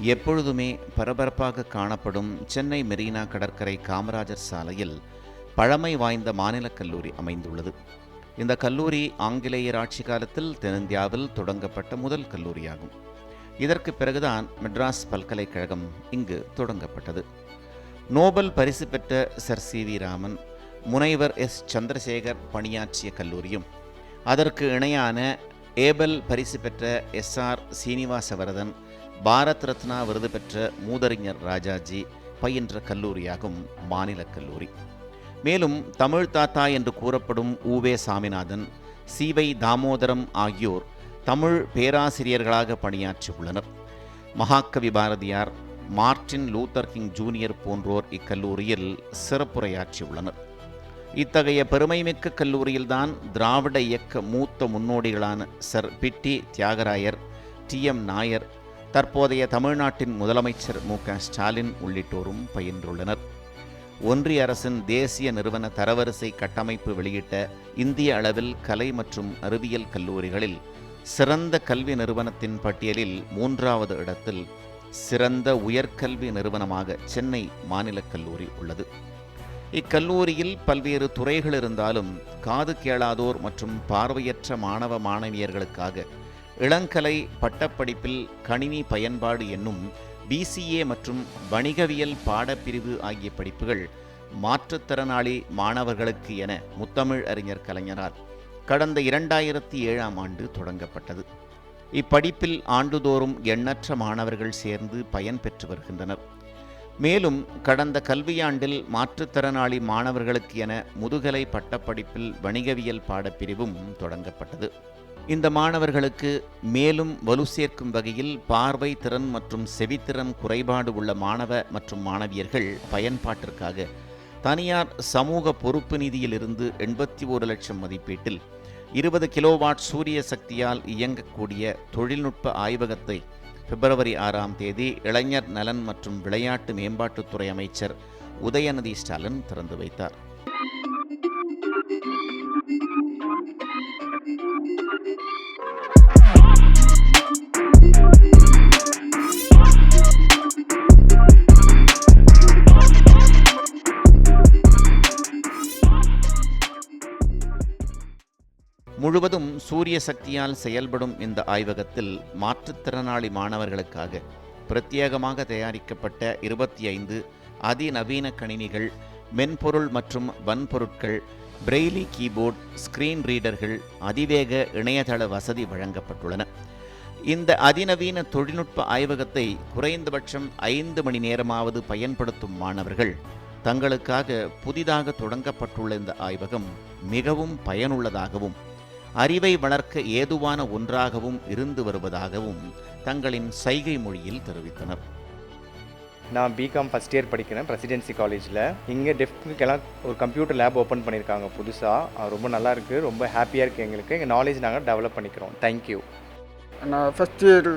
எப்பொழுதுமே பரபரப்பாக காணப்படும் சென்னை மெரினா கடற்கரை காமராஜர் சாலையில் பழமை வாய்ந்த மாநிலக் கல்லூரி அமைந்துள்ளது. இந்த கல்லூரி ஆங்கிலேயர் ஆட்சி காலத்தில் தென்னிந்தியாவில் தொடங்கப்பட்ட முதல் கல்லூரியாகும். இதற்கு பிறகுதான் மெட்ராஸ் பல்கலைக்கழகம் இங்கு தொடங்கப்பட்டது. நோபல் பரிசு பெற்ற சர் சி வி ராமன் முனைவர் எஸ் சந்திரசேகர் பணியாற்றிய கல்லூரியும் அதற்கு இணையான ஏபல் பரிசு பெற்ற எஸ் ஆர் சீனிவாசவரதன் பாரத் ரத்னா விருது பெற்ற மூதறிஞர் ராஜாஜி பயின்ற கல்லூரியாகும் மாநில கல்லூரி. மேலும் தமிழ் தாத்தா என்று கூறப்படும் ஊவே சாமிநாதன் சிவை தாமோதரம் ஆகியோர் தமிழ் பேராசிரியர்களாக பணியாற்றியுள்ளனர் Mahakavi Bharathiyar Martin Luther King Junior போன்றோர் இக்கல்லூரியில் சிறப்புரையாற்றியுள்ளனர் இத்தகைய பெருமைமிக்க கல்லூரியில்தான் திராவிட இயக்க மூத்த முன்னோடிகளான sir. Pitti Thyagarayar T. M. Nair தற்போதைய தமிழ்நாட்டின் முதலமைச்சர் மு க ஸ்டாலின் உள்ளிட்டோரும் பயின்றுள்ளனர். ஒன்றிய அரசின் தேசிய நிறுவன தரவரிசை கட்டமைப்பு வெளியிட்ட இந்திய அளவில் கலை மற்றும் அறிவியல் கல்லூரிகளில் சிறந்த கல்வி நிறுவனத்தின் பட்டியலில் மூன்றாவது இடத்தில் சிறந்த உயர்கல்வி நிறுவனமாக சென்னை மாநிலக் கல்லூரி உள்ளது. இக்கல்லூரியில் பல்வேறு துறைகள் இருந்தாலும் காது கேளாதோர் மற்றும் பார்வையற்ற மாணவ மாணவியர்களுக்காக இளங்கலை பட்டப்படிப்பில் கணினி பயன்பாடு என்னும் பிசிஏ மற்றும் வணிகவியல் பாடப்பிரிவு ஆகிய படிப்புகள் மாற்றுத்திறனாளி மாணவர்களுக்கு என முத்தமிழ் அறிஞர் கலைஞரால் கடந்த இரண்டாயிரத்தி ஏழாம் ஆண்டு தொடங்கப்பட்டது. இப்படிப்பில் ஆண்டுதோறும் எண்ணற்ற மாணவர்கள் சேர்ந்து பயன் பெற்று வருகின்றனர். மேலும் கடந்த கல்வியாண்டில் மாற்றுத்திறனாளி மாணவர்களுக்கு என முதுகலை பட்டப்படிப்பில் வணிகவியல் பாடப்பிரிவும் தொடங்கப்பட்டது. இந்த மாணவர்களுக்கு மேலும் வலு சேர்க்கும் வகையில் பார்வை திறன் மற்றும் செவித்திறன் குறைபாடு உள்ள மாணவ மற்றும் மாணவியர்கள் பயன்பாட்டிற்காக தனியார் சமூக பொறுப்பு நிதியிலிருந்து எண்பத்தி ஒரு லட்சம் மதிப்பீட்டில் இருபது கிலோவாட் சூரிய சக்தியால் இயங்கக்கூடிய தொழில்நுட்ப ஆய்வகத்தை பிப்ரவரி ஆறாம் தேதி இளைஞர் நலன் மற்றும் விளையாட்டு மேம்பாட்டுத்துறை அமைச்சர் உதயநிதி ஸ்டாலின் திறந்து வைத்தார். முழுவதும் சூரிய சக்தியால் செயல்படும் இந்த ஆய்வகத்தில் மாற்றுத்திறனாளி மாணவர்களுக்காக பிரத்யேகமாக தயாரிக்கப்பட்ட இருபத்தி ஐந்து அதிநவீன கணினிகள் மென்பொருள் மற்றும் வன்பொருட்கள் பிரெய்லி கீபோர்ட் ஸ்கிரீன் ரீடர்கள் அதிவேக இணையதள வசதி வழங்கப்பட்டுள்ளன. இந்த அதிநவீன தொழில்நுட்ப ஆய்வகத்தை குறைந்தபட்சம் ஐந்து மணி நேரமாவது பயன்படுத்தும் மாணவர்கள் தங்களுக்காக புதிதாக தொடங்கப்பட்டுள்ள இந்த ஆய்வகம் மிகவும் பயனுள்ளதாகவும் அறிவை வளர்க்க ஏதுவான ஒன்றாகவும் இருந்து வருவதாகவும் தங்களின் சைகை மொழியில் தெரிவித்தனர். நான் பிகாம் ஃபஸ்ட் இயர் படிக்கிறேன் பிரசிடென்சி காலேஜில் இங்கே டெஃப்னுக்கெல்லாம் ஒரு கம்ப்யூட்டர் லேப் ஓப்பன் பண்ணியிருக்காங்க புதுசாக ரொம்ப நல்லா இருக்கு ரொம்ப ஹாப்பியாக இருக்குது எங்களுக்கு. எங்கள் நாலேஜ் நாங்கள் டெவலப் பண்ணிக்கிறோம். தேங்க்யூ நான் ஃபஸ்ட் இயர்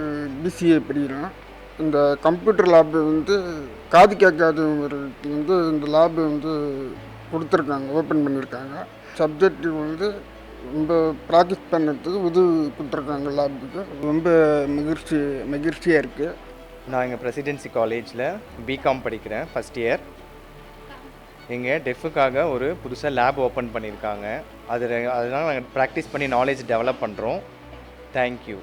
பிசிஏ படிக்கிறேன். இந்த கம்ப்யூட்டர் லேபு வந்து காது கேட்காதவங்களுக்கு வந்து இந்த லேபு வந்து கொடுத்துருக்காங்க ஓப்பன் பண்ணியிருக்காங்க. சப்ஜெக்ட் வந்து ரொம்ப ப்ராக்டிஸ் பண்ணுறதுக்கு உதவி கொடுத்துருக்காங்க லேபுக்கு ரொம்ப மகிழ்ச்சி மகிழ்ச்சியாக இருக்குது நான் எங்கள் பிரசிடென்சி காலேஜில் பிகாம் படிக்கிறேன் ஃபஸ்ட் இயர் இங்கே டெஃபுக்காக ஒரு புதுசாக லேப் ஓப்பன் பண்ணியிருக்காங்க. அதில் அதனால் நாங்கள் ப்ராக்டிஸ் பண்ணி நாலேஜ் டெவலப் பண்ணுறோம் தேங்க்யூ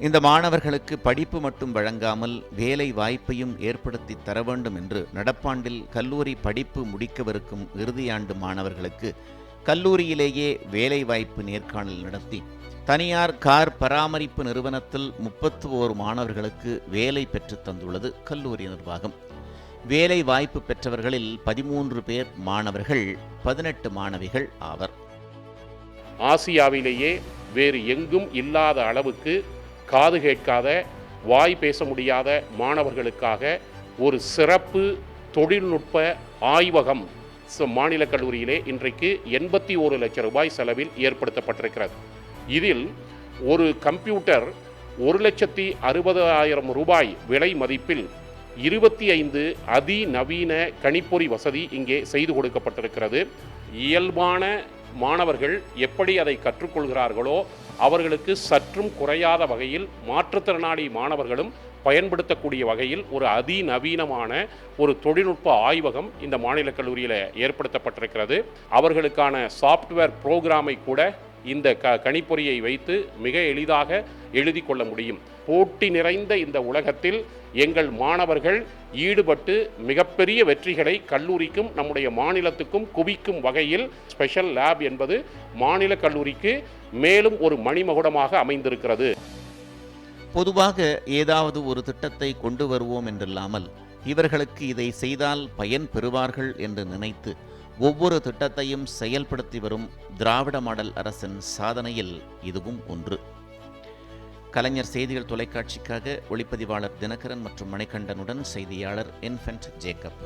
இந்த மாணவர்களுக்கு படிப்பு மட்டும் வழங்காமல் வேலை வாய்ப்பையும் ஏற்படுத்தி தர வேண்டும் என்று நடப்பாண்டில் கல்லூரி படிப்பு முடிக்கவிருக்கும் இறுதியாண்டு மாணவர்களுக்கு கல்லூரியிலேயே வேலைவாய்ப்பு நேர்காணல் நடத்தி தனியார் கார் பராமரிப்பு நிறுவனத்தில் முப்பத்து ஓரு மாணவர்களுக்கு வேலை பெற்றுத் தந்துள்ளது கல்லூரி நிர்வாகம். வேலை வாய்ப்பு பெற்றவர்களில் பதிமூன்று பேர் மாணவர்கள் பதினெட்டு மாணவிகள் ஆவர். ஆசியாவிலேயே வேறு எங்கும் இல்லாத அளவுக்கு காது கேட்காத வாய் பேச முடியாத மாணவர்களுக்காக ஒரு சிறப்பு தொழில்நுட்ப ஆய்வகம் ஸோ மாநில கல்லூரியிலே இன்றைக்கு எண்பத்தி ஒரு லட்சம் ரூபாய் செலவில் ஏற்படுத்தப்பட்டிருக்கிறது. இதில் ஒரு கம்ப்யூட்டர் ஒரு லட்சத்தி அறுபதாயிரம் ரூபாய் விலை மதிப்பில் இருபத்தி ஐந்து அதிநவீன கணிப்பொறி வசதி இங்கே செய்து கொடுக்கப்பட்டிருக்கிறது. இயல்பான மாணவர்கள் எப்படி அதை கற்றுக்கொள்கிறார்களோ அவர்களுக்கு சற்றும் குறையாத வகையில் மாற்றுத்திறனாளி மாணவர்களும் பயன்படுத்தக்கூடிய வகையில் ஒரு அதிநவீனமான ஒரு தொழில்நுட்ப ஆய்வகம் இந்த மாநில கல்லூரியில் ஏற்படுத்தப்பட்டிருக்கிறது. அவர்களுக்கான சாஃப்ட்வேர் புரோகிராமை கூட இந்த க கணிப்பொறியை வைத்து மிக எளிதாக எழுதி கொள்ள முடியும். போட்டி நிறைந்த இந்த உலகத்தில் எங்கள் மாணவர்கள் ஈடுபட்டு மிகப்பெரிய வெற்றிகளை கல்லூரிக்கும் நம்முடைய மாநிலத்துக்கும் குவிக்கும் வகையில் ஸ்பெஷல் லேப் என்பது மாநில கல்லூரிக்கு மேலும் ஒரு மணிமகுடமாக அமைந்திருக்கிறது. பொதுவாக ஏதாவது ஒரு திட்டத்தை கொண்டு வருவோம் என்றில்லாமல் இவர்களுக்கு இதை செய்தால் பயன் பெறுவார்கள் என்று நினைத்து ஒவ்வொரு திட்டத்தையும் செயல்படுத்தி வரும் திராவிட மாடல் அரசின் சாதனையில் இதுவும் ஒன்று. கலைஞர் செய்திகள் தொலைக்காட்சிக்காக ஒளிப்பதிவாளர் தினகரன் மற்றும் மணிகண்டனுடன் செய்தியாளர் இன்ஃபென்ட் ஜேக்கப்.